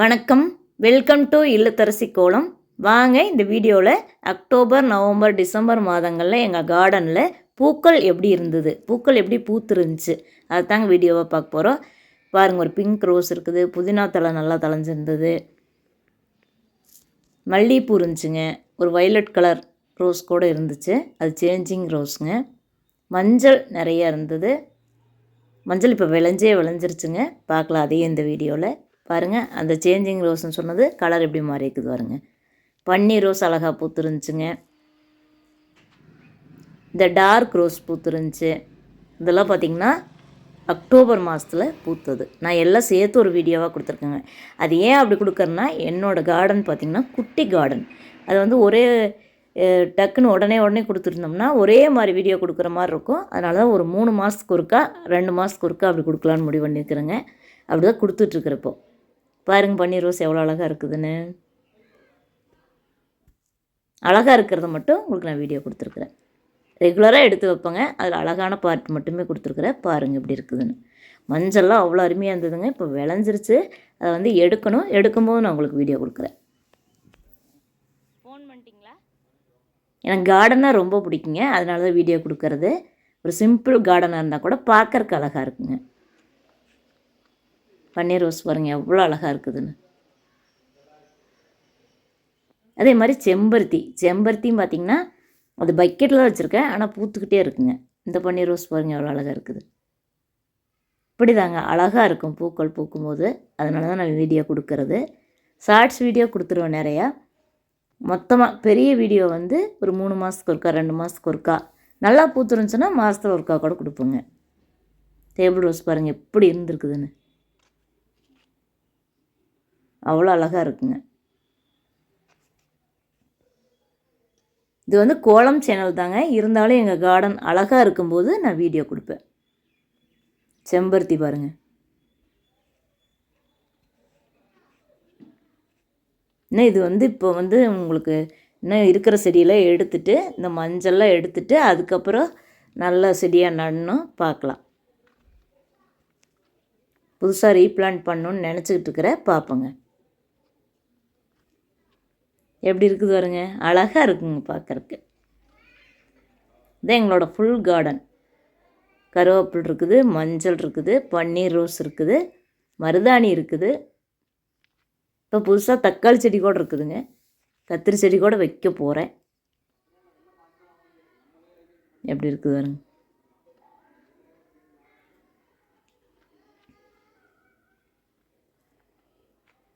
வணக்கம். Welcome to இல்லத்தரசி கோலம். வாங்க இந்த வீடியோவில் அக்டோபர் நவம்பர் டிசம்பர் மாதங்களில் எங்கள் கார்டனில் பூக்கள் எப்படி இருந்தது? பூக்கள் எப்படி பூத்துருந்துச்சு? அதுதாங்க வீடியோவை பார்க்க போகிறோம் பாருங்கள் ஒரு பிங்க் ரோஸ் இருக்குது. புதினா தலை நல்லா தளைஞ்சிருந்தது மல்லிகைப்பூ இருந்துச்சுங்க. ஒரு வயலட் கலர் ரோஸ் கூட இருந்துச்சு. அது சேஞ்சிங் ரோஸுங்க மஞ்சள் நிறையா இருந்தது. மஞ்சள் இப்போ விளைஞ்சே விளைஞ்சிருச்சுங்க. பார்க்கலாம் அதையும் இந்த வீடியோவில் பாருங்கள் அந்த சேஞ்சிங் ரோஸ்னு சொன்னது கலர் எப்படி மாறி இருக்குது பாருங்க. பன்னீர் ரோஸ் அழகாக பூத்துருந்துச்சுங்க. இந்த டார்க் ரோஸ் பூத்துருந்துச்சு. இதெல்லாம் பார்த்திங்கன்னா அக்டோபர் மாதத்தில் பூத்தது. நான் எல்லாம் சேர்த்து ஒரு வீடியோவாக கொடுத்துருக்கேங்க. அது ஏன் அப்படி கொடுக்குறேன்னா என்னோடய கார்டன் பார்த்திங்கன்னா குட்டி கார்டன் அது வந்து ஒரே டக்குன்னு உடனே உடனே கொடுத்துருந்தோம்னா ஒரே மாதிரி வீடியோ கொடுக்குற மாதிரி இருக்கும். அதனால தான் ஒரு மூணு மாதத்துக்கு ஒருக்கா ரெண்டு மாதத்துக்கு ஒருக்கா அப்படி கொடுக்கலான்னு முடிவு பண்ணியிருக்கிறேங்க. அப்படி தான் கொடுத்துட்ருக்குறப்போ பாருங்க பன்னீர் ரோஸ் எவ்வளோ அழகாக இருக்குதுன்னு. அழகாக இருக்கிறத மட்டும் உங்களுக்கு நான் வீடியோ கொடுத்துருக்குறேன். ரெகுலராக எடுத்து வைப்பேங்க. அதில் அழகான பார்ட் மட்டுமே கொடுத்துருக்குறேன். பாருங்கள் எப்படி இருக்குதுன்னு. மஞ்சள்லாம் அவ்வளோ அருமையாக இருந்ததுங்க. இப்போ விளைஞ்சிருச்சு. அதை வந்து எடுக்கணும். எடுக்கும்போது நான் உங்களுக்கு வீடியோ கொடுக்குறேன். ஃபோன் பண்ணிட்டீங்களா? எனக்கு கார்டனாக ரொம்ப பிடிக்குங்க. அதனால தான் வீடியோ கொடுக்கறது. ஒரு சிம்பிள் கார்டனாக இருந்தால் கூட பார்க்கறக்கு அழகாக இருக்குங்க. பன்னீர் ரோஸ் பாருங்கள் எவ்வளோ அழகாக இருக்குதுன்னு. அதே மாதிரி செம்பருத்தி. செம்பருத்தியும் பார்த்திங்கன்னா அது பக்கெட்டில் தான் வச்சுருக்கேன் ஆனால் பூத்துக்கிட்டே இருக்குங்க. இந்த பன்னீர் ரோஸ் பாருங்க எவ்வளோ அழகாக இருக்குது. இப்படி தாங்க அழகாக இருக்கும் பூக்கள் பூக்கும்போது. அதனால தான் நான் வீடியோ கொடுக்கறது. ஷார்ட்ஸ் வீடியோ கொடுத்துருவேன் நிறையா. மொத்தமாக பெரிய வீடியோ வந்து ஒரு மூணு மாதத்துக்கு ஒருக்கா ரெண்டு மாதத்துக்கு ஒருக்கா. நல்லா பூத்துருந்துச்சுன்னா மாதத்தில் ஒருக்கா கூட கொடுப்போங்க. டேபிள் ரோஸ் பாருங்கள் எப்படி இருந்திருக்குதுன்னு. அவ்வளோ அழகாக இருக்குங்க. இது வந்து கோலம் சேனல் தாங்க. இருந்தாலும் எங்கள் கார்டன் அழகாக இருக்கும்போது நான் வீடியோ கொடுப்பேன். செம்பருத்தி பாருங்கள் இன்னும் இது வந்து இப்போ வந்து உங்களுக்கு இன்னும் இருக்கிற செடியெல்லாம் எடுத்துட்டு இந்த மஞ்சள்லாம் எடுத்துட்டு அதுக்கப்புறம் நல்ல செடியாக நடணும் பார்க்கலாம். புதுசாக ரீப்ளான்ட் பண்ணணுன்னு நினச்சிக்கிட்டு இருக்கிற பார்ப்போங்க. எப்படி இருக்குது பாருங்க? அழகாக இருக்குங்க பார்க்கறக்கு இதான் எங்களோட ஃபுல் கார்டன் கருவேப்பில் இருக்குது மஞ்சள் இருக்குது பன்னீர் ரோஸ் இருக்குது மருதாணி இருக்குது. இப்போ புதுசாக தக்காளி செடி கூட இருக்குதுங்க. கத்திரி செடி கூட வைக்க போகிறேன் எப்படி இருக்குது பாருங்க?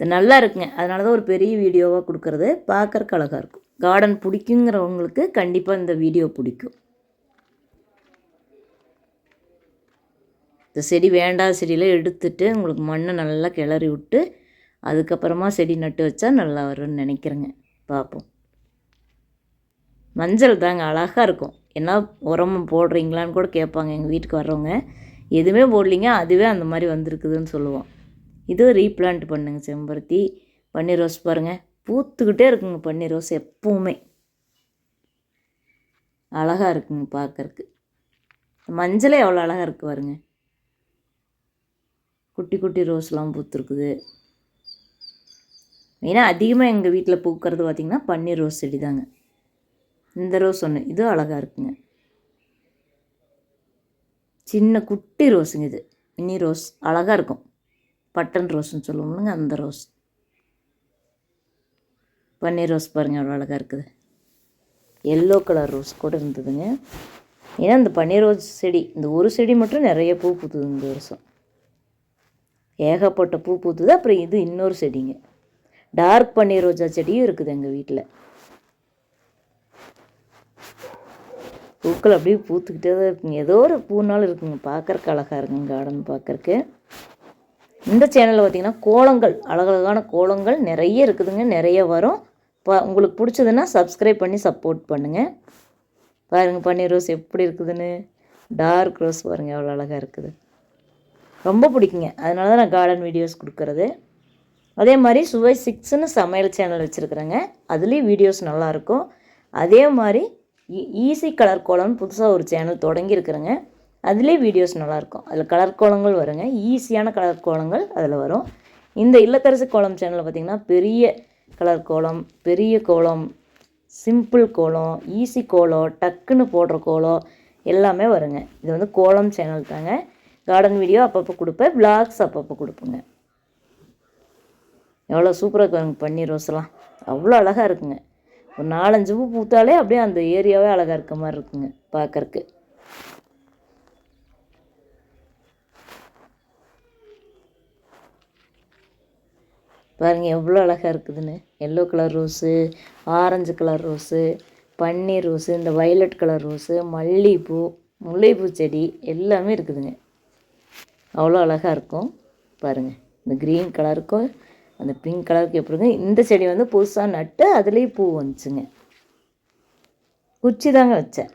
இது நல்லா இருக்குங்க அதனால தான் ஒரு பெரிய வீடியோவாக கொடுக்கறது. பார்க்குறக்கு அழகாக இருக்கும். கார்டன் பிடிக்குங்கிறவங்களுக்கு கண்டிப்பாக இந்த வீடியோ பிடிக்கும். இந்த செடி வேண்டாத செடியெல்லாம் எடுத்துட்டு உங்களுக்கு மண்ணை நல்லா கிளறி விட்டு அதுக்கப்புறமா செடி நட்டு வச்சா நல்லா வரும்னு நினைக்கிறேங்க. பார்ப்போம் மஞ்சள் தாங்க அழகாக இருக்கும். என்ன உரம் போடுறீங்களான்னு கூட கேட்பாங்க. எங்கள் வீட்டுக்கு வர்றவங்க. எதுவுமே போடலிங்க. அதுவே அந்த மாதிரி வந்திருக்குதுன்னு சொல்லுவோம். இது ரீப்ளான்ட் பண்ணுங்க செம்பருத்தி. பன்னீர் ரோஸ் பாருங்கள் பூத்துக்கிட்டே இருக்குங்க பன்னீர் ரோஸ் எப்பவுமே. அழகாக இருக்குங்க பார்க்கறக்கு மஞ்சளே எவ்வளோ அழகாக இருக்குது பாருங்க. குட்டி குட்டி ரோஸ்லாம் பூத்துருக்குது. மெயினாக அதிகமாக எங்கள் வீட்டில் பூக்கிறது பார்த்திங்கன்னா பன்னீர் ரோஸ் செடி தாங்க. இந்த ரோஸ் ஒன்று இதுவும் அழகாக இருக்குங்க. சின்ன குட்டி ரோஸுங்க இது. Mini rose. அழகாக இருக்கும். பட்டன் ரோஸ்னு சொல்லுவோம்லங்க அந்த ரோஸ். பன்னீர் ரோஸ் பாருங்கள் எவ்வளோ அழகாக இருக்குது. எல்லோ கலர் ரோஸ் கூட இருந்ததுங்க. ஏன்னா இந்த பன்னீர் ரோஸ் செடி இந்த ஒரு செடி மட்டும் நிறைய பூ பூத்துது இந்த வருஷம். ஏகப்பட்ட பூ பூத்துது அப்புறம் இது இன்னொரு செடிங்க. டார்க் பன்னீர் ரோஜா செடியும் இருக்குது எங்கள் வீட்டில் பூக்கள் அப்படியே பூத்துக்கிட்டே தான் இருக்குங்க. ஏதோ ஒரு பூனாலும் இருக்குங்க. பார்க்கறக்கு அழகாக இருக்குங்க கார்டன் பார்க்கறக்கு. இந்த சேனலில் பார்த்தீங்கன்னா கோலங்கள் அழகழகான கோலங்கள் நிறைய இருக்குதுங்க நிறைய வரும். இப்போ உங்களுக்கு பிடிச்சதுன்னா சப்ஸ்கிரைப் பண்ணி சப்போர்ட் பண்ணுங்கள் பாருங்கள் பன்னீர் ரோஸ் எப்படி இருக்குதுன்னு. டார்க் ரோஸ் பாருங்கள் எவ்வளோ அழகாக இருக்குது. ரொம்ப பிடிக்குங்க. அதனால தான் நான் கார்டன் வீடியோஸ் கொடுக்குறது. அதே மாதிரி சுவை சிக்ஸ்னு சமையல் சேனல் வச்சுருக்குறேங்க. அதுலேயும் வீடியோஸ் நல்லாயிருக்கும் அதே மாதிரி e-, ஈஸி கலர் கோலம்னு புதுசாக ஒரு சேனல் தொடங்கியிருக்கிறேங்க அதுலேயே வீடியோஸ் நல்லாயிருக்கும். அதில் கலர் கோலங்கள் வருங்க. ஈஸியான கலர் கோலங்கள் அதில் வரும். இந்த இல்லத்தரசு கோலம் சேனலில் பார்த்தீங்கன்னா பெரிய கலர் கோலம் பெரிய கோலம் சிம்பிள் கோலம் ஈஸி கோலம் டக்குன்னு போடுற கோலம் எல்லாமே வருங்க. இது வந்து கோலம் சேனல் தாங்க. கார்டன் வீடியோ அப்பப்போ கொடுப்பேன். விளாக்ஸ் அப்பப்போ கொடுப்பேங்க. எவ்வளோ சூப்பராக இருக்குங்க பன்னீர் ரோஸ்லாம். அவ்வளோ அழகாக இருக்குங்க. ஒரு நாலஞ்சு பூ பூத்தாலே அப்படியே அந்த ஏரியாவே அழகாக இருக்க மாதிரி இருக்குங்க பார்க்கறக்கு பாருங்க எவ்வளோ அழகாக இருக்குதுன்னு. Yellow colour rose orange colour rose பன்னீர் ரோஸு இந்த வயலட் கலர் ரோஸு மல்லிகைப்பூ முல்லைப்பூ செடி எல்லாமே இருக்குதுங்க. அவ்வளோ அழகாக இருக்கும். பாருங்கள் இந்த க்ரீன் கலருக்கும் அந்த பிங்க் கலருக்கு எப்படி இந்த செடி வந்து புதுசாக நட்டு அதுலேயும் பூ வந்துச்சுங்க. குச்சி தாங்க வச்சேன்.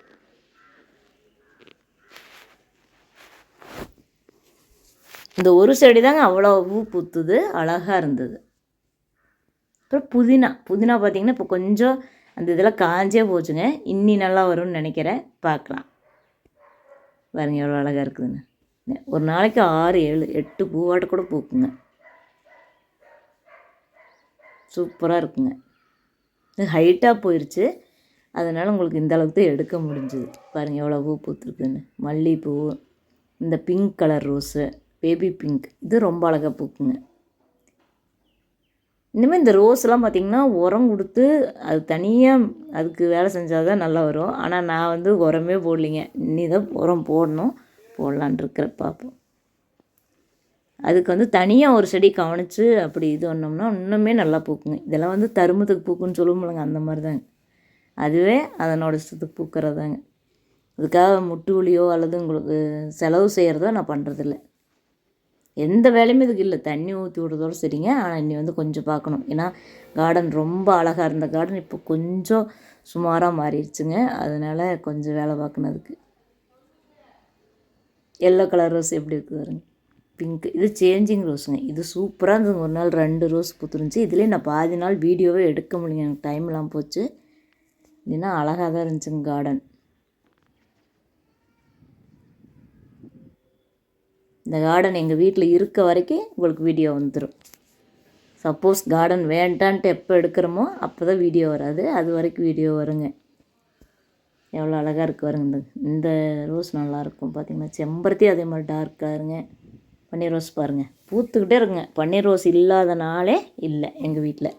இந்த ஒரு செடி தாங்க அவ்வளோ பூ பூத்துது அழகாக இருந்தது. அப்புறம் புதினா புதினா பார்த்திங்கன்னா இப்போ கொஞ்சம் அந்த இதெல்லாம் காஞ்சே போச்சுங்க. இன்னி நல்லா வரும்னு நினைக்கிறேன். பார்க்கலாம் பாருங்க எவ்வளோ அழகாக இருக்குதுன்னு. ஒரு நாளைக்கு ஆறு ஏழு எட்டு பூவாட்ட கூட பூக்குங்க. சூப்பராக இருக்குங்க. இது ஹைட்டாக போயிடுச்சு அதனால் உங்களுக்கு இந்த அளவுக்கு தான் எடுக்க முடிஞ்சுது. பாருங்கள் எவ்வளோ பூ பூத்துருக்குன்னு மல்லிகைப்பூ இந்த pink colour rose baby pink இது ரொம்ப அழகாக பூக்குங்க. இனிமேல் இந்த ரோஸ்லாம் பார்த்திங்கன்னா உரம் கொடுத்து அது தனியாக அதுக்கு வேலை செஞ்சால் தான் நல்லா வரும். ஆனால் நான் வந்து உரமே போடலிங்க. இனி தான் உரம் போடணும். போடலான் இருக்கிற பார்ப்போம் அதுக்கு வந்து தனியாக ஒரு செடி கவனித்து அப்படி இது பண்ணோம்னா இன்னுமே நல்லா பூக்குங்க. இதெல்லாம் வந்து தருமத்துக்கு பூக்குன்னு சொல்லுவோம்லங்க அந்த மாதிரி தாங்க அதுவே அதனோட இஷ்டத்துக்கு பூக்கிறதாங்க. அதுக்காக முட்டு வலியோ அல்லது உங்களுக்கு செலவு செய்கிறதோ நான் பண்ணுறதில்ல எந்த வேலையுமே இதுக்கு இல்லை. தண்ணி ஊற்றி விடுறதோட சரிங்க. ஆனால் இன்னி வந்து கொஞ்சம் பார்க்கணும். ஏன்னா கார்டன் ரொம்ப அழகாக இருந்த கார்டன் இப்போ கொஞ்சம் சுமாராக மாறிடுச்சுங்க. அதனால் கொஞ்சம் வேலை பார்க்கணும் எல்லோ கலர் ரோஸ் எப்படி இருக்குது பாருங்க. பிங்க் இது சேஞ்சிங் ரோஸுங்க இது சூப்பராக இருந்தது ஒரு நாள் ரெண்டு ரோஸ் பூத்துருந்துச்சு. இதுலேயே நான் பாதி நாள் வீடியோவே எடுக்க முடியல. எனக்கு டைம்லாம் போச்சு. இல்லைன்னா அழகாக தான் இருந்துச்சுங்க கார்டன் இந்த கார்டன் எங்கள் வீட்டில் இருக்க வரைக்கும் உங்களுக்கு வீடியோ வந்துடும் சப்போஸ் கார்டன் வேண்டான்ட்டு எப்போ எடுக்கிறோமோ அப்போ தான் வீடியோ வராது. அது வரைக்கும் வீடியோ வருங்க. எவ்வளோ அழகாக இருக்குது வருங்க இந்த இந்த ரோஸ் நல்லாயிருக்கும் பார்த்திங்கன்னா செம்பருத்தி அதே மாதிரி டார்க்காக இருங்க. பன்னீர் ரோஸ் பாருங்கள் பூத்துக்கிட்டே இருக்குங்க. பன்னீர் ரோஸ் இல்லாத நாளே இல்லை எங்கள் வீட்டில்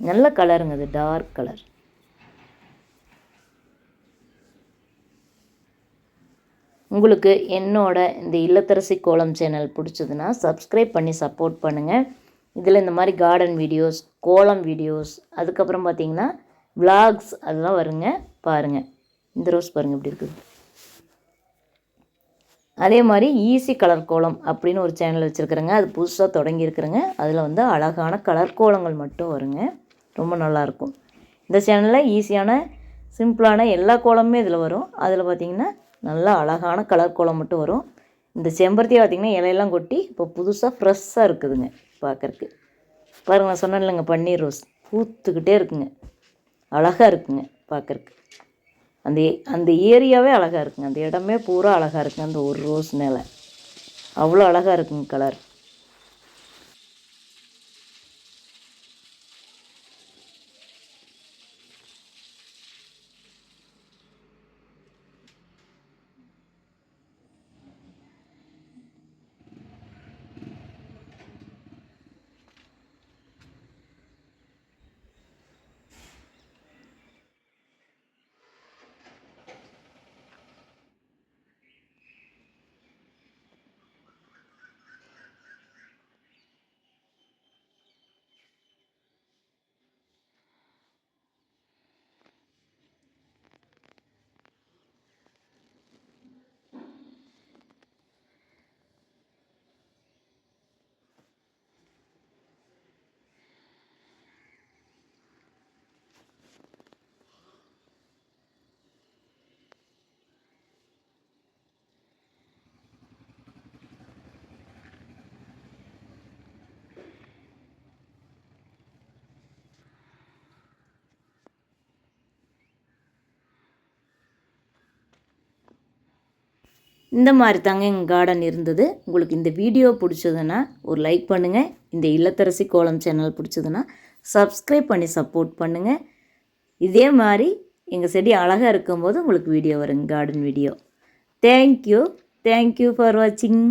நல்ல கலருங்க அது டார்க் கலர். உங்களுக்கு என்னோட இந்த இல்லத்தரசி கோலம் சேனல் பிடிச்சதுன்னா சப்ஸ்கிரைப் பண்ணி சப்போர்ட் பண்ணுங்கள் இதில் இந்த மாதிரி கார்டன் வீடியோஸ் கோலம் வீடியோஸ் அதுக்கப்புறம் பார்த்தீங்கன்னா விளாக்ஸ் அதெல்லாம் வருங்க பாருங்கள் இந்த ரோஸ் பாருங்கள் இப்படி இருக்குது அதே மாதிரி ஈஸி கலர் கோலம் அப்படின்னு ஒரு சேனல் வச்சுருக்குறேங்க. அது புதுசாக தொடங்கியிருக்கிறேங்க அதில் வந்து அழகான கலர் கோலங்கள் மட்டும் வருங்க. ரொம்ப நல்லாயிருக்கும். இந்த சேனலில் ஈஸியான சிம்பிளான எல்லா கோலமுமே இதில் வரும். அதில் பார்த்திங்கன்னா நல்லா அழகான கலர் கோலம் மட்டும் வரும். இந்த செம்பருத்தியை பார்த்திங்கன்னா இலையெல்லாம் கொட்டி இப்போ புதுசாக ஃப்ரெஷ்ஷாக இருக்குதுங்க பார்க்குறக்கு பாருங்கள் நான் சொன்னேன் இல்லைங்க பன்னீர் ரோஸ் பூத்துக்கிட்டே இருக்குங்க. அழகாக இருக்குங்க பார்க்குறக்கு அந்த அந்த ஏரியாவே அழகாக இருக்குங்க. அந்த இடமே பூரா அழகாக இருக்குங்க அந்த ஒரு ரோஸ் மேலே. அவ்வளோ அழகாக இருக்குங்க கலர் இந்த மாதிரி தாங்க எங்கள் கார்டன் இருந்தது. உங்களுக்கு இந்த வீடியோ பிடிச்சதுன்னா ஒரு லைக் பண்ணுங்கள் இந்த இல்லத்தரசி கோலம் சேனல் பிடிச்சதுன்னா சப்ஸ்கிரைப் பண்ணி சப்போர்ட் பண்ணுங்கள் இதே மாதிரி எங்கள் செடி அழகாக இருக்கும்போது உங்களுக்கு வீடியோ வருங்க garden video thank you thank you for வாட்சிங்